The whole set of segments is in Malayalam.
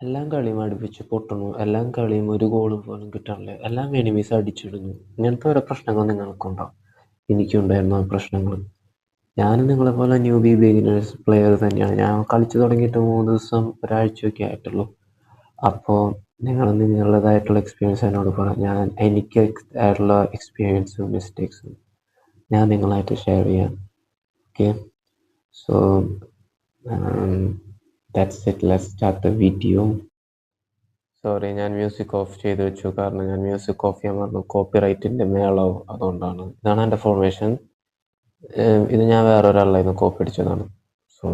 എല്ലാം കളിയും അടുപ്പിച്ച് പൊട്ടുന്നു എല്ലാം കളിയും ഒരു ഗോളും പോലും കിട്ടാനില്ല എല്ലാം എനിമീസ് അടിച്ചിടുന്നു. ഇങ്ങനത്തെ ഓരോ പ്രശ്നങ്ങൾ നിങ്ങൾക്കുണ്ടാവും എനിക്കുണ്ടായിരുന്നു ആ പ്രശ്നങ്ങൾ. ഞാൻ നിങ്ങളെ പോലെ ന്യൂ ബി ബിഗിനേഴ്സ് പ്ലെയർ തന്നെയാണ്. ഞാൻ കളിച്ചു തുടങ്ങിയിട്ട് മൂന്ന് ദിവസം ഒരാഴ്ചയൊക്കെ ആയിട്ടുള്ളൂ. അപ്പോൾ നിങ്ങൾ നിങ്ങളുടേതായിട്ടുള്ള എക്സ്പീരിയൻസ് എന്നോട് പറ. ഞാൻ എനിക്ക് ആയിട്ടുള്ള എക്സ്പീരിയൻസും മിസ്റ്റേക്സും ഞാൻ നിങ്ങളായിട്ട് ഷെയർ ചെയ്യാം. Okay so that's it let start the video sorry ഞാൻ മ്യൂസിക് ഓഫ് ചെയ്ത് വെച്ചു. കാരണം ഞാൻ മ്യൂസിക് ഓഫ് ചെയ്യാൻ പറഞ്ഞു കോപ്പി റൈറ്റിന്റെ മേളോ അതുകൊണ്ടാണ്. ഇതാണ് എന്റെ ഫോർമേഷൻ ഇത് ഞാൻ വേറെ ഒരാളുടെ നിന്ന് കോപ്പി അടിച്ചതാണ്. സോ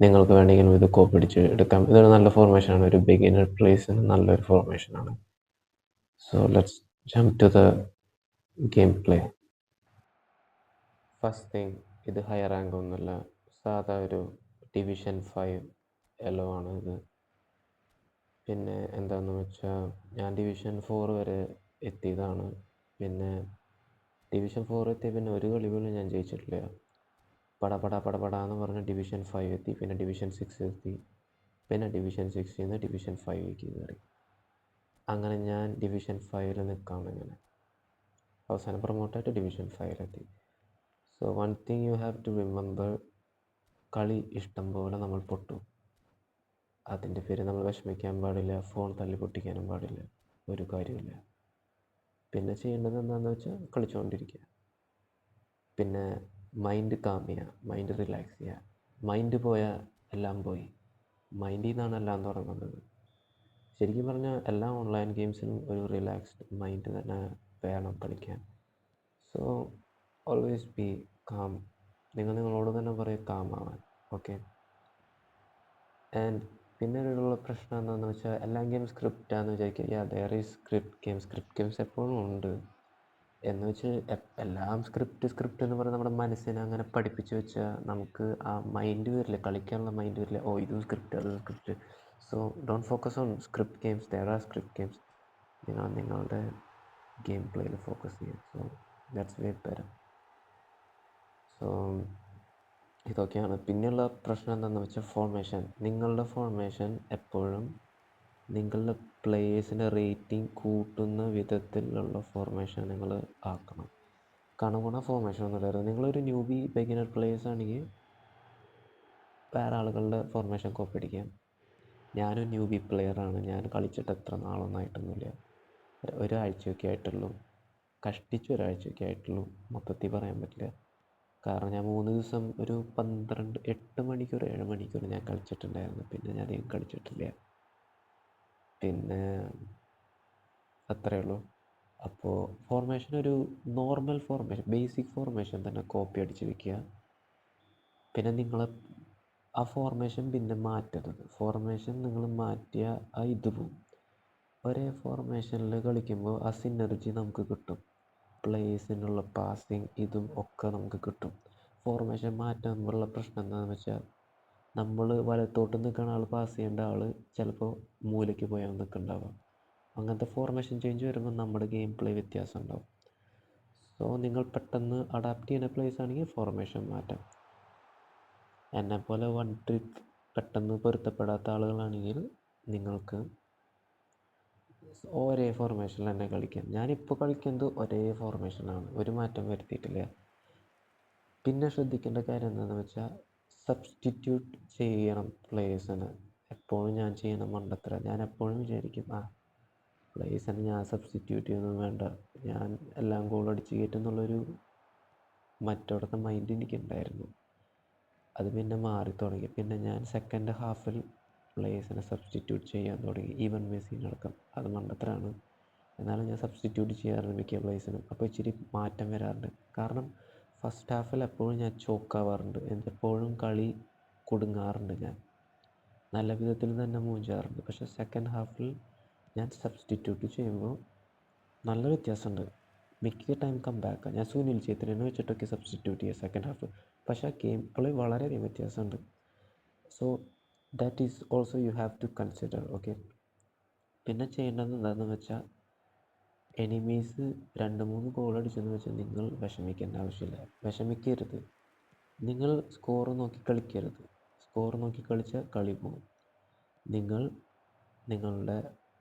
നിങ്ങൾക്ക് വേണമെങ്കിലും ഇത് കോപ്പി അടിച്ച് എടുക്കാം. ഇതൊരു നല്ല ഫോർമേഷനാണ് ഒരു ബിഗിനർ പ്ലേസിന് നല്ലൊരു ഫോർമേഷനാണ് so let's jump to the game play first thing ഇത് ഹയർ റാങ്ക് ഒന്നുമല്ല സാധാ ഒരു ഡിവിഷൻ ഫൈവ് എല്ലോ ആണ് ഇത് പിന്നെ എന്താണെന്ന് വെച്ചാൽ ഞാൻ ഡിവിഷൻ ഫോർ വരെ എത്തിയതാണ്. പിന്നെ ഡിവിഷൻ ഫോർ എത്തിയ പിന്നെ ഒരു കളി പോലും ഞാൻ ജയിച്ചിട്ടില്ല. പടപട പടപട എന്ന് പറഞ്ഞ ഡിവിഷൻ ഫൈവ് എത്തി പിന്നെ ഡിവിഷൻ സിക്സ് എത്തി പിന്നെ ഡിവിഷൻ സിക്സിൽ നിന്ന് ഡിവിഷൻ ഫൈവിലേക്ക് കയറി അങ്ങനെ ഞാൻ ഡിവിഷൻ ഫൈവിൽ നിൽക്കാം ഇങ്ങനെ. അവസാനം പ്രൊമോട്ടായിട്ട് division ഫൈവിലെത്തി so one thing you have to remember കളി ഇഷ്ടം പോലെ നമ്മൾ പൊട്ടും. അതിന്റെ പേര് നമ്മൾ വിഷമിക്കാൻ പാടില്ല ഫോൺ തല്ലി പൊട്ടിക്കാനും പാടില്ല ഒരു കാര്യമില്ല പിന്നെ ചെയ്യേണ്ടത് എന്താണെന്ന് വെച്ചാൽ കളിച്ചുകൊണ്ടിരിക്കുക പിന്നെ മൈൻഡ് കാം ചെയ്യുക മൈൻഡ് റിലാക്സ് ചെയ്യുക. മൈൻഡ് പോയാൽ എല്ലാം പോയി. മൈൻഡിൽ നിന്നാണ് എല്ലാം തുടങ്ങുന്നത്. ശരിക്കും പറഞ്ഞാൽ എല്ലാ ഓൺലൈൻ ഗെയിംസിനും ഒരു റിലാക്സ്ഡ് മൈൻഡ് തന്നെ വേണം കളിക്കാൻ. സോ ഓൾവേസ് ബി കാം നിങ്ങൾ നിങ്ങളോട് തന്നെ പറയും കാം ആവാൻ ഓക്കെ ആൻഡ് പിന്നെ ഉള്ള പ്രശ്നം എന്താണെന്ന് വെച്ചാൽ എല്ലാ ഗെയിം സ്ക്രിപ്റ്റാന്ന് വിചാരിക്കുക yeah there is script game script games എപ്പോഴും ഉണ്ട്. എന്ന് വെച്ച് എല്ലാം സ്ക്രിപ്റ്റ് സ്ക്രിപ്റ്റ് എന്ന് പറഞ്ഞാൽ നമ്മുടെ മനസ്സിനെ അങ്ങനെ പഠിപ്പിച്ച് വെച്ചാൽ നമുക്ക് ആ മൈൻഡ് വരില്ല കളിക്കാനുള്ള മൈൻഡ് വരില്ല ഓ ഇതും സ്ക്രിപ്റ്റ് അതും script so don't focus on script games there are script games നിങ്ങൾ നിങ്ങളുടെ ഗെയിം പ്ലേയിൽ ഫോക്കസ് ചെയ്യുക സോ ദാറ്റ്സ് വേ ബെറ്റർ ഇതൊക്കെയാണ്. പിന്നെയുള്ള പ്രശ്നം എന്താണെന്ന് വെച്ചാൽ ഫോർമേഷൻ നിങ്ങളുടെ ഫോർമേഷൻ എപ്പോഴും നിങ്ങളുടെ പ്ലേയേഴ്സിന്റെ റേറ്റിംഗ് കൂട്ടുന്ന വിധത്തിലുള്ള ഫോർമേഷൻ നിങ്ങൾ ആക്കണം. കണകുണ ഫോർമേഷൻ ഒന്നുമില്ലായിരുന്നു നിങ്ങളൊരു ന്യൂബി ബിഗിനർ പ്ലേയേഴ്സ് ആണെങ്കിൽ വേറെ ആളുകളുടെ ഫോർമേഷൻ കോപ്പി അടിക്കാം. ഞാനും ന്യൂബി പ്ലെയറാണ് ഞാൻ കളിച്ചിട്ട് എത്ര നാളൊന്നായിട്ടൊന്നുമില്ല. ഒരാഴ്ചയൊക്കെ ആയിട്ടുള്ളൂ. കഷ്ടിച്ച് ഒരാഴ്ചയൊക്കെ ആയിട്ടുള്ളൂ. മൊത്തത്തിൽ പറയാൻ പറ്റില്ല. കാരണം ഞാൻ മൂന്ന് ദിവസം ഒരു പന്ത്രണ്ട് എട്ട് മണിക്കൂർ ഏഴ് മണിക്കൂർ ഞാൻ കളിച്ചിട്ടുണ്ടായിരുന്നു. പിന്നെ ഞാൻ അധികം കളിച്ചിട്ടില്ല. പിന്നെ അത്രയേ ഉള്ളൂ അപ്പോൾ ഫോർമേഷൻ ഒരു നോർമൽ ഫോർമേഷൻ ബേസിക് ഫോർമേഷൻ തന്നെ കോപ്പി അടിച്ച് വെക്കുക. പിന്നെ നിങ്ങൾ ആ ഫോർമേഷൻ പിന്നെ മാറ്റരുത്. ഫോർമേഷൻ നിങ്ങൾ മാറ്റിയ ആ ഇത് പോവും. ഒരേ ഫോർമേഷനിൽ കളിക്കുമ്പോൾ ആ സിനർജി നമുക്ക് കിട്ടും. പ്ലേയേഴ്സിനുള്ള പാസിങ് ഇതും ഒക്കെ നമുക്ക് കിട്ടും. ഫോർമേഷൻ മാറ്റുമ്പോഴുള്ള പ്രശ്നം എന്താണെന്ന് വെച്ചാൽ നമ്മൾ വലത്തോട്ട് നിൽക്കുന്ന ആൾ പാസ് ചെയ്യേണ്ട ആൾ ചിലപ്പോൾ മൂലയ്ക്ക് പോയാൽ നിൽക്കുന്നുണ്ടാവാം അങ്ങനത്തെ ഫോർമേഷൻ ചേഞ്ച് വരുമ്പോൾ നമ്മുടെ ഗെയിം പ്ലേ വ്യത്യാസം ഉണ്ടാവും. സോ നിങ്ങൾ പെട്ടെന്ന് അഡാപ്റ്റ് ചെയ്യുന്ന പ്ലേസ് ആണെങ്കിൽ ഫോർമേഷൻ മാറ്റാം. എന്നെപ്പോലെ വൺ ട്രിക്ക് പെട്ടെന്ന് പൊരുത്തപ്പെടാത്ത ആളുകളാണെങ്കിൽ നിങ്ങൾക്ക് ഒരേ ഫോർമേഷനിൽ തന്നെ കളിക്കാം. ഞാനിപ്പോൾ കളിക്കുന്നത് ഒരേ ഫോർമേഷനാണ് ഒരു മാറ്റം വരുത്തിയിട്ടില്ല. പിന്നെ ശ്രദ്ധിക്കേണ്ട കാര്യം എന്താണെന്ന് വെച്ചാൽ സബ്സ്റ്റിറ്റ്യൂട്ട് ചെയ്യണം പ്ലേയേഴ്സിന് എപ്പോഴും ഞാൻ ചെയ്യണം മണ്ടത്ര ഞാൻ എപ്പോഴും വിചാരിക്കും ആ പ്ലേയേഴ്സിന് ഞാൻ സബ്സ്റ്റിറ്റ്യൂട്ട് ചെയ്യുന്നതും വേണ്ട. ഞാൻ എല്ലാം ഗോൾ അടിച്ച് കയറ്റുന്നുള്ളൊരു മറ്റവിടുത്തെ മൈൻഡ് എനിക്കുണ്ടായിരുന്നു. അത് പിന്നെ മാറി തുടങ്ങി. പിന്നെ ഞാൻ സെക്കൻഡ് ഹാഫിൽ പ്ലേയേഴ്സിനെ സബ്സ്റ്റിറ്റ്യൂട്ട് ചെയ്യാൻ തുടങ്ങി. ഈവൻ മെസ്സിനടക്കം അത് മണ്ടത്തരാണ്. എന്നാലും ഞാൻ സബ്സ്റ്റിറ്റ്യൂട്ട് ചെയ്യാറുണ്ട് മിക്ക പ്ലേയേഴ്സിനും അപ്പോൾ ഇച്ചിരി മാറ്റം വരാറുണ്ട്. കാരണം ഫസ്റ്റ് ഹാഫിൽ എപ്പോഴും ഞാൻ ചോക്കാവാറുണ്ട് എപ്പോഴും കളി കുടുങ്ങാറുണ്ട് ഞാൻ. നല്ല വിധത്തിൽ തന്നെ മൂഞ്ചാറുണ്ട്. പക്ഷേ സെക്കൻഡ് ഹാഫിൽ ഞാൻ സബ്സ്റ്റിറ്റ്യൂട്ട് ചെയ്യുമ്പോൾ നല്ല വ്യത്യാസമുണ്ട്. മിക്ക ടൈം കം ബാക്ക് ഞാൻ സുനിൽ ചേത്രനെ വെച്ചിട്ടൊക്കെ സബ്സ്റ്റിറ്റ്യൂട്ട് ചെയ്യുക സെക്കൻഡ് ഹാഫ് പക്ഷേ ആ ഗെയിം പ്ലേ വളരെയധികം വ്യത്യാസമുണ്ട്. So that is also you have to consider okay പിന്നെ ചെയ്യേണ്ടത് എന്താണെന്ന് വെച്ചാൽ എനിമീസ് രണ്ട് മൂന്ന് ഗോൾ അടിച്ചെന്ന് വെച്ചാൽ നിങ്ങൾ വിഷമിക്കേണ്ട ആവശ്യമില്ല. വിഷമിക്കരുത്. നിങ്ങൾ സ്കോർ നോക്കി കളിക്കരുത്. സ്കോർ നോക്കി കളിച്ചാൽ കളി പോകും. നിങ്ങൾ നിങ്ങളുടെ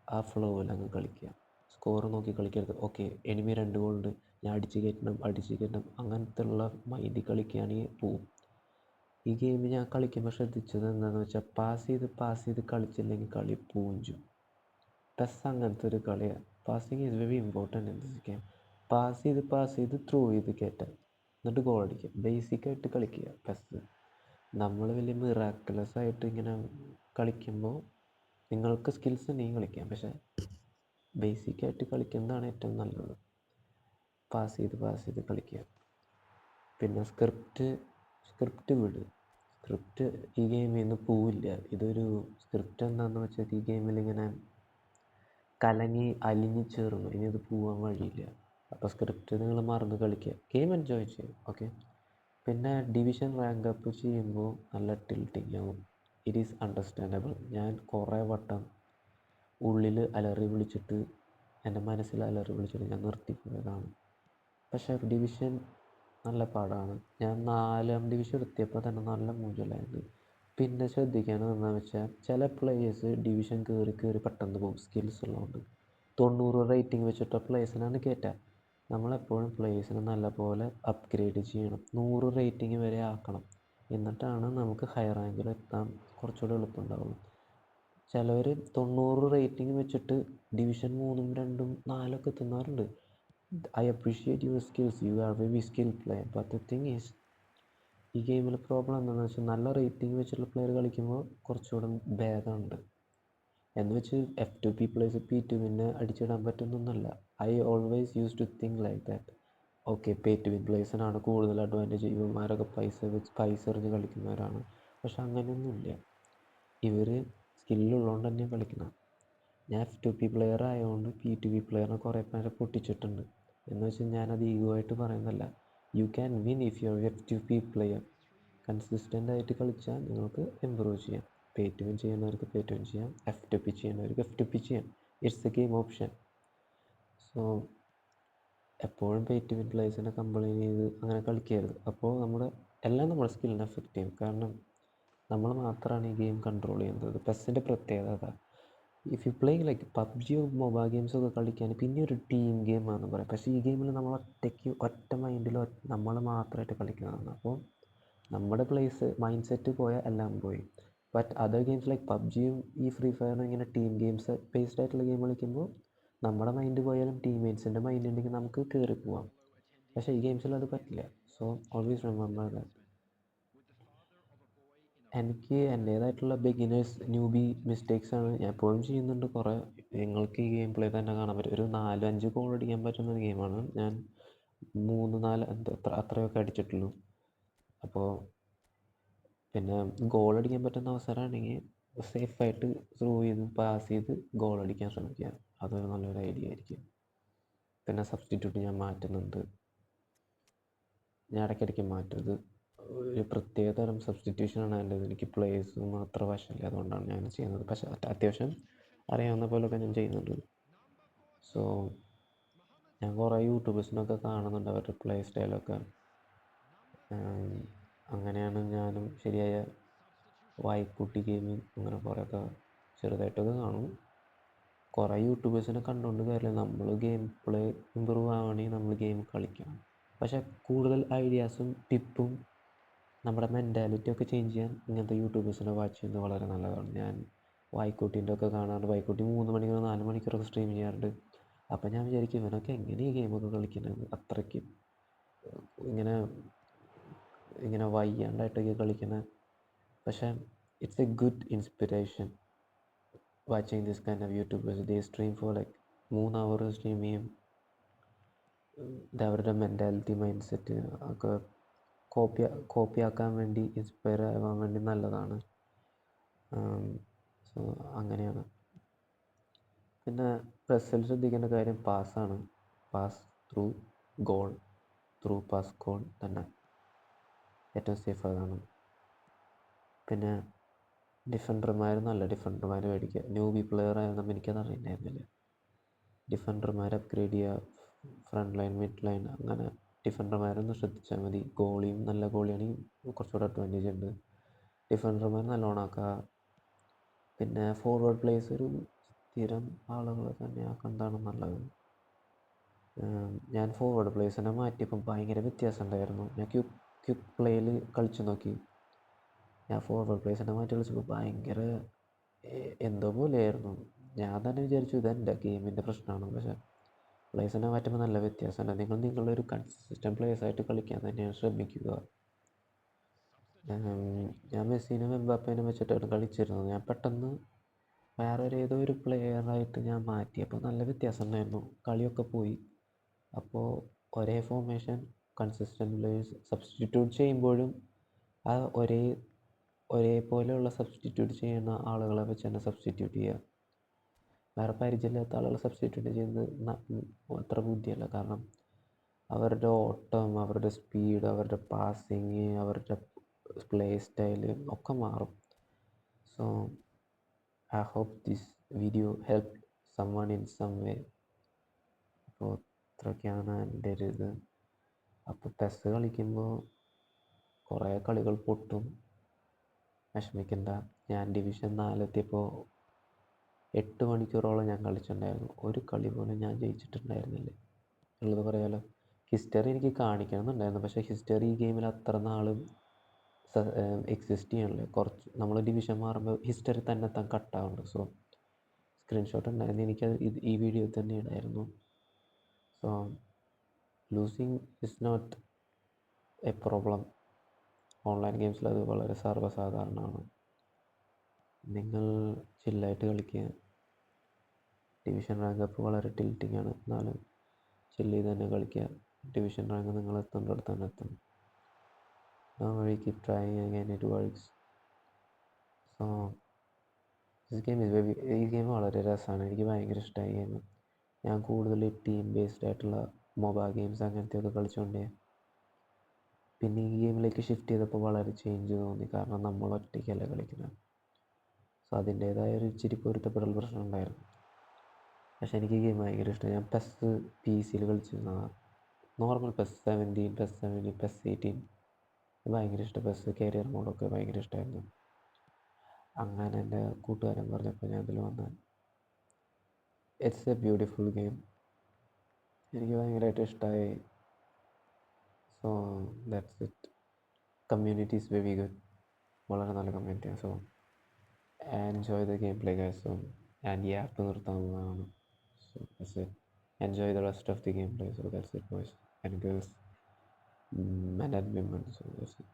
ആ ഫ്ലോവിൽ അങ്ങ് കളിക്കുക. സ്കോർ നോക്കി കളിക്കരുത്. ഓക്കെ എനിമി രണ്ട് ഗോളുണ്ട് ഞാൻ അടിച്ച് കയറ്റണം അടിച്ച് കയറ്റണം. അങ്ങനത്തെ ഉള്ള മൈൻഡിൽ കളിക്കുകയാണെങ്കിൽ പോവും. ഈ ഗെയിം ഞാൻ കളിക്കുമ്പോൾ ശ്രദ്ധിച്ചത് എന്താണെന്ന് വെച്ചാൽ പാസ് ചെയ്ത് പാസ് ചെയ്ത് കളിച്ചില്ലെങ്കിൽ കളി പൂഞ്ചും. പെസ് അങ്ങനത്തെ ഒരു കളിയാണ് passing is very important in this game pass ചെയ്ത് പാസ് ചെയ്ത് ത്രൂ ചെയ്ത് കയറ്റാൻ എന്നിട്ട് ഗോൾ അടിക്കുക ബേസിക്കായിട്ട് കളിക്കുക. പെസ് നമ്മൾ വലിയ മിറാക്കുലസ് ആയിട്ട് ഇങ്ങനെ കളിക്കുമ്പോൾ നിങ്ങൾക്ക് സ്കിൽസ് ഉണ്ടെങ്കിൽ കളിക്കാം. പക്ഷേ ബേസിക്കായിട്ട് കളിക്കുന്നതാണ് ഏറ്റവും നല്ലത്. പാസ് ചെയ്ത് പാസ് ചെയ്ത് കളിക്കുക. പിന്നെ സ്ക്രിപ്റ്റ് സ്ക്രിപ്റ്റ് വിട്. സ്ക്രിപ്റ്റ് ഈ ഗെയിമിൽ നിന്ന് പോവില്ല. ഇതൊരു സ്ക്രിപ്റ്റ് എന്താണെന്ന് വെച്ചാൽ ഈ ഗെയിമിൽ ഇങ്ങനെ കലങ്ങി അലിഞ്ഞു ചേർന്നു. ഇനി ഇത് പോവാൻ വഴിയില്ല. അപ്പോൾ സ്ക്രിപ്റ്റ് നിങ്ങൾ മറന്ന് കളിക്കുക ഗെയിം എൻജോയ് ചെയ്യും. ഓക്കെ പിന്നെ ഡിവിഷൻ റാങ്ക് അപ്പ് ചെയ്യുമ്പോൾ നല്ല ടിൽറ്റിങ് ആവും. ഇറ്റ് ഈസ് അണ്ടർസ്റ്റാൻഡബിൾ ഞാൻ കുറേ വട്ടം ഉള്ളിൽ അലറി വിളിച്ചിട്ട് എന്റെ മനസ്സിൽ അലറി വിളിച്ചിട്ട് ഞാൻ നിർത്തിപ്പോയതാണ്. പക്ഷേ ഡിവിഷൻ നല്ല പാടാണ്. ഞാൻ നാലാം ഡിവിഷൻ എത്തിയപ്പോൾ തന്നെ നല്ല മൂഞ്ചലായിരുന്നു. പിന്നെ ശ്രദ്ധിക്കേണ്ടത് എന്താണെന്ന് വെച്ചാൽ ചില പ്ലേയേഴ്സ് ഡിവിഷൻ കയറി കയറി പെട്ടെന്ന് പോകും സ്കിൽസ് ഉള്ളതുകൊണ്ട് തൊണ്ണൂറ് റേറ്റിംഗ് വെച്ചിട്ട് പ്ലേയേഴ്സിനാണ് കയറ്റുക നമ്മളെപ്പോഴും പ്ലേയേഴ്സിനെ നല്ലപോലെ അപ്ഗ്രേഡ് ചെയ്യണം. നൂറ് റേറ്റിംഗ് വരെ ആക്കണം. എന്നിട്ടാണ് നമുക്ക് ഹൈ റാങ്കിൽ എത്താൻ കുറച്ചുകൂടെ എളുപ്പമുണ്ടാവുള്ളൂ. ചിലവർ തൊണ്ണൂറ് റേറ്റിംഗ് വെച്ചിട്ട് ഡിവിഷൻ മൂന്നും രണ്ടും നാലൊക്കെ എത്തുന്നവരുണ്ട്. I appreciate your skills you are very skill player but the thing is ഈ ഗെയിമിൽ പ്രോബ്ലം എന്താണെന്ന് വെച്ചാൽ നല്ല റേറ്റിംഗ് വെച്ചിട്ടുള്ള പ്ലെയർ കളിക്കുമ്പോൾ കുറച്ചുകൂടെ ഭേദമുണ്ട്. എന്ന് വെച്ച് F two P plays P two പിന്നെ അടിച്ചിടാൻ പറ്റുന്നൊന്നുമല്ല I always use to think like that okay pay to win പ്ലേസിനാണ് കൂടുതൽ അഡ്വാന്റേജ് ഇവന്മാരൊക്കെ പൈസ വെച്ച് പൈസ എറിഞ്ഞ് കളിക്കുന്നവരാണ്. പക്ഷെ അങ്ങനെയൊന്നുമില്ല. ഇവർ സ്കില്ലുള്ളതുകൊണ്ട് തന്നെ കളിക്കണം ഞാൻ എഫ് ടു പി പ്ലെയർ ആയതുകൊണ്ട് പി ടു പി പ്ലെയറിനെ കുറേ പേരെ പൊട്ടിച്ചിട്ടുണ്ട്. എന്ന് വെച്ചാൽ ഞാനത് ഈഗോ ആയിട്ട് പറയുന്നതല്ല. You can win if you F two P player consistent ആയിട്ട് കളിച്ചാൽ നിങ്ങൾക്ക് ഇമ്പ്രൂവ് ചെയ്യാം. പേ ടു വിൻ ചെയ്യുന്നവർക്ക് പേ ടു വിൻ ചെയ്യാം. എഫ് ടു പി ചെയ്യുന്നവർക്ക് എഫ് ടു പി ചെയ്യാം. It's a game option so എപ്പോഴും പേ ടു വിൻ പ്ലേസിനെ കംപ്ലൈന്റ് ചെയ്ത് അങ്ങനെ കളിക്കരുത്. അപ്പോൾ നമ്മുടെ എല്ലാം നമ്മുടെ സ്കില്ലിനെ എഫക്റ്റ് ചെയ്യും. കാരണം നമ്മൾ മാത്രമാണ് ഈ ഗെയിം കൺട്രോൾ ചെയ്യുന്നത്. പെസ്സിന്റെ പ്രത്യേകത അതാ. ഇഫ് യു പ്ലേ ലൈക്ക് പബ്ജിയോ മൊബൈൽ ഗെയിംസൊക്കെ കളിക്കാൻ പിന്നെ ഒരു ടീം ഗെയിമാണെന്ന് പറയാം. പക്ഷേ ഈ ഗെയിമിൽ നമ്മൾ ഒറ്റയ്ക്ക് ഒറ്റ മൈൻഡിൽ നമ്മൾ മാത്രമായിട്ട് കളിക്കുന്നതാണ്. അപ്പോൾ നമ്മുടെ പ്ലേസ് മൈൻഡ് സെറ്റ് പോയാൽ എല്ലാം പോയി. ബട്ട് അതർ ഗെയിംസ് ലൈക്ക് പബ്ജിയും ഈ ഫ്രീ ഫയറും ഇങ്ങനെ ടീം ഗെയിംസ് ബേസ്ഡ് ആയിട്ടുള്ള ഗെയിം കളിക്കുമ്പോൾ നമ്മുടെ മൈൻഡ് പോയാലും ടീംമേറ്റ്സിന്റെ മൈൻഡ് ഉണ്ടെങ്കിൽ നമുക്ക് കയറി പോവാം. പക്ഷേ ഈ ഗെയിംസിൽ അത് പറ്റില്ല. സോ ഓൾവേസ് റിമെമ്പർ ദാറ്റ് എനിക്ക് എന്റേതായിട്ടുള്ള ബിഗിനേഴ്സ് ന്യൂബി ആണ് ഞാൻ എപ്പോഴും ചെയ്യുന്നുണ്ട്. കുറേ നിങ്ങൾക്ക് ഈ ഗെയിം പ്ലേ തന്നെ കാണാൻ പറ്റും. ഒരു നാല് അഞ്ച് ഗോൾ അടിക്കാൻ പറ്റുന്ന ഗെയിമാണ് ഞാൻ മൂന്ന് നാല് അത്ര അത്രയൊക്കെ അടിച്ചിട്ടുള്ളൂ. അപ്പോൾ പിന്നെ ഗോൾ അടിക്കാൻ പറ്റുന്ന അവസരമാണെങ്കിൽ സേഫായിട്ട് ത്രൂ ചെയ്ത് പാസ് ചെയ്ത് ഗോൾ അടിക്കാൻ ശ്രമിക്കുക. അതൊരു നല്ലൊരു ഐഡിയ ആയിരിക്കും. പിന്നെ സബ്സ്റ്റിറ്റ്യൂട്ട് ഞാൻ മാറ്റുന്നുണ്ട്. ഞാൻ ഇടയ്ക്കിടയ്ക്ക് മാറ്റരുത് ഒരു പ്രത്യേക തരം സബ്സ്റ്റിറ്റ്യൂഷനാണ് എന്റേത് എനിക്ക് പ്ലേസ് മാത്രം വശമില്ല അതുകൊണ്ടാണ് ഞാൻ ചെയ്യുന്നത്. പക്ഷേ അത്യാവശ്യം അറിയാവുന്ന പോലെയൊക്കെ ഞാൻ ചെയ്യുന്നുണ്ട്. സോ ഞാൻ കുറേ യൂട്യൂബേഴ്സിനൊക്കെ കാണുന്നുണ്ട് അവരുടെ പ്ലേ സ്റ്റൈലൊക്കെ അങ്ങനെയാണ് ഞാനും ശരിയായ വായ്ക്കുട്ടി ഗെയിമിങ് അങ്ങനെ കുറേയൊക്കെ ചെറുതായിട്ടൊക്കെ കാണും. കുറേ യൂട്യൂബേഴ്സിനെ കണ്ടുകൊണ്ട് കാര്യമില്ല. നമ്മൾ ഗെയിം പ്ലേ ഇമ്പ്രൂവ് ആവണമെങ്കിൽ നമ്മൾ ഗെയിം കളിക്കണം. പക്ഷെ കൂടുതൽ ഐഡിയാസും ടിപ്പും നമ്മുടെ മെന്റാലിറ്റി ഒക്കെ ചേഞ്ച് ചെയ്യാൻ ഇങ്ങനത്തെ യൂട്യൂബേഴ്സിനെ വാച്ച് ചെയ്യുന്നത് വളരെ നല്ലതാണ്. ഞാൻ വായിക്കുട്ടീന്റെ ഒക്കെ കാണാറുണ്ട്. വായിക്കുട്ടി മൂന്ന് മണിക്കൂർ നാല് മണിക്കൂറൊക്കെ സ്ട്രീം ചെയ്യാറുണ്ട്. അപ്പം ഞാൻ വിചാരിക്കും ഇവനൊക്കെ എങ്ങനെ ഈ ഗെയിമൊക്കെ കളിക്കുന്നത്? അത്രയ്ക്ക് ഇങ്ങനെ ഇങ്ങനെ വയ്യാണ്ടായിട്ടൊക്കെ കളിക്കുന്നത് പക്ഷേ it's a good inspiration watching this kind of YouTubers they stream for like മൂന്ന് അവർ സ്ട്രീം ചെയ്യും. അവരുടെ മെന്റാലിറ്റി മൈൻഡ് സെറ്റ് ഒക്കെ കോപ്പി കോപ്പി ആക്കാൻ വേണ്ടി ഇൻസ്പയർ ആവാൻ വേണ്ടി നല്ലതാണ്. സോ അങ്ങനെയാണ്. പിന്നെ പ്രസ്സിൽ ശ്രദ്ധിക്കേണ്ട കാര്യം പാസ്സാണ് pass through goal through pass goal തന്നെ. ഏറ്റവും സേഫ് അതാണ്. പിന്നെ ഡിഫൻഡർമാർ നല്ല ഡിഫൻഡർമാർ മേടിക്കുക. ന്യൂബി പ്ലെയർ ആയിരുന്നു എനിക്കത് അറിയണ്ടായിരുന്നില്ല ഡിഫൻഡർമാർ അപ്ഗ്രേഡ് ചെയ്യുക ഫ്രണ്ട് ലൈൻ മിഡ് ലൈൻ അങ്ങനെ ഡിഫൻഡർമാരൊന്ന് ശ്രദ്ധിച്ചാൽ മതി. ഗോളിയും നല്ല ഗോളിയാണെങ്കിൽ കുറച്ചുകൂടെ അഡ്വാന്റേജ് ഉണ്ട്. ഡിഫൻഡർമാർ നല്ലോണം ആക്കുക പിന്നെ ഫോർവേഡ് പ്ലേസ് ഒരു സ്ഥിരം ആളുകളെ തന്നെ ആക്കുന്നതാണ് നല്ലത്. ഞാൻ ഫോർവേഡ് പ്ലേസിനെ മാറ്റിയപ്പോൾ ഭയങ്കര വ്യത്യാസം ഉണ്ടായിരുന്നു ഞാൻ ക്യുക്ക് ക്യുക്ക് പ്ലേയിൽ കളിച്ചു നോക്കി. ഞാൻ ഫോർവേഡ് പ്ലേസിനെ മാറ്റി കളിച്ചപ്പോൾ ഭയങ്കര എന്തോ പോലെയായിരുന്നു. ഞാൻ തന്നെ വിചാരിച്ചു ഇതെന്റെ ഗെയിമിന്റെ പ്രശ്നമാണ്. പക്ഷേ പ്ലേസിനെ മാറ്റുമ്പോൾ നല്ല വ്യത്യാസമുണ്ട്. നിങ്ങൾ നിങ്ങളുടെ ഒരു കൺസിസ്റ്റന്റ് പ്ലേസായിട്ട് കളിക്കാൻ തന്നെയാണ് ശ്രമിക്കുക. ഞാൻ മെസ്സിനും എംബാപ്പേനും വെച്ചിട്ടാണ് കളിച്ചിരുന്നത് ഞാൻ പെട്ടെന്ന് വേറെ ഒരു ഏതോ ഒരു പ്ലെയറായിട്ട് ഞാൻ മാറ്റി അപ്പോൾ നല്ല വ്യത്യാസം ഉണ്ടായിരുന്നു. കളിയൊക്കെ പോയി. അപ്പോൾ ഒരേ ഫോർമേഷൻ കൺസിസ്റ്റന്റ് പ്ലേയേഴ്സ് സബ്സ്റ്റിറ്റ്യൂട്ട് ചെയ്യുമ്പോഴും ആ ഒരേ ഒരേപോലെയുള്ള സബ്സ്റ്റിറ്റ്യൂട്ട് ചെയ്യുന്ന ആളുകളെ വെച്ച് തന്നെ സബ്സ്റ്റിറ്റ്യൂട്ട് ചെയ്യുക. വേറെ പരിചയമില്ലാത്ത ആളുകളെ സബ്സ്റ്റിറ്റ്യൂട്ട് ചെയ്യുന്നത് അത്ര ബുദ്ധിയല്ല. കാരണം അവരുടെ ഓട്ടം അവരുടെ സ്പീഡ് അവരുടെ പാസിങ് അവരുടെ പ്ലേ സ്റ്റൈൽ ഒക്കെ മാറും. So I hope this video help someone in some way അപ്പോൾ ഇത്രയൊക്കെയാണ് എന്റെ ഒരു ഇത്. അപ്പോൾ പെസ് കളിക്കുമ്പോൾ കുറേ കളികൾ പൊട്ടും. വിഷമിക്കണ്ട. ഞാൻ ഡിവിഷൻ നാലെത്തിയപ്പോൾ എട്ട് മണിക്കൂറോളം ഞാൻ കളിച്ചിട്ടുണ്ടായിരുന്നു. ഒരു കളി പോലും ഞാൻ ജയിച്ചിട്ടുണ്ടായിരുന്നില്ല. ഉള്ളത് പറയാമല്ലോ ഹിസ്റ്ററി എനിക്ക് കാണിക്കണം എന്നുണ്ടായിരുന്നു പക്ഷേ ഹിസ്റ്ററി ഈ ഗെയിമിൽ അത്ര നാളും എക്സിസ്റ്റ് ചെയ്യണല്ലേ കുറച്ച് നമ്മൾ ഡിവിഷൻ മാറുമ്പോൾ ഹിസ്റ്ററി തന്നെ താൻ കട്ടാവുന്നുണ്ട് സോ സ്ക്രീൻഷോട്ട് ഉണ്ടായിരുന്നു. എനിക്കത് ഇത് ഈ വീഡിയോ തന്നെ ഉണ്ടായിരുന്നു so losing is not a problem online ഗെയിംസിൽ അത് വളരെ സർവസാധാരണമാണ്. നിങ്ങൾ ചില്ലായിട്ട് കളിക്കുക. ഡിവിഷൻ റാങ്ക് അപ്പ് വളരെ ടിൽറ്റിംഗ് ആണ്. എന്നാലും ചില്ല് ചെയ്ത് തന്നെ കളിക്കുക. ഡിവിഷൻ റാങ്ക് നിങ്ങൾ എത്തേണ്ടടുത്ത് തന്നെ എത്തും. വഴി keep trying again it works so this game is ഈ ഗെയിം വളരെ രസമാണ്. എനിക്ക് ഭയങ്കര ഇഷ്ടമായി ഗെയിം ഞാൻ കൂടുതൽ ടീം ബേസ്ഡ് ആയിട്ടുള്ള മൊബൈൽ ഗെയിംസ് അങ്ങനത്തെയൊക്കെ കളിച്ചുകൊണ്ടേ പിന്നെ ഈ ഗെയിമിലേക്ക് ഷിഫ്റ്റ് ചെയ്തപ്പോൾ വളരെ ചേഞ്ച് തോന്നി. കാരണം നമ്മൾ ഒറ്റയ്ക്കല്ല കളിക്കുന്നത്. സോ അതിന്റേതായ ഒരു ഇച്ചിരി പൊരുത്തപ്പെടൽ പ്രശ്നം ഉണ്ടായിരുന്നു. പക്ഷെ എനിക്ക് ഗെയിം ഭയങ്കര ഇഷ്ടമായി. ഞാൻ പെസ് പി സിയിൽ കളിച്ചിരുന്നതാണ് normal PES seventeen PES seventeen PES eighteen ഭയങ്കര ഇഷ്ടം. പെസ് കരിയർ മോഡൊക്കെ ഭയങ്കര ഇഷ്ടമായിരുന്നു. അങ്ങനെ എന്റെ കൂട്ടുകാരൻ പറഞ്ഞപ്പോൾ ഞാൻ അതിൽ വന്ന ഇറ്റ്സ് എ ബ്യൂട്ടിഫുൾ ഗെയിം എനിക്ക് ഭയങ്കരമായിട്ട് ഇഷ്ടമായി so that's it community is very good വളരെ നല്ല കമ്മ്യൂണിറ്റിയാണ് so enjoy the gameplay, guys. So, and yeah, have to Nurtam. So, that's it. Enjoy the rest of the gameplay. So, that's it, boys and girls, men and women. So, that's it.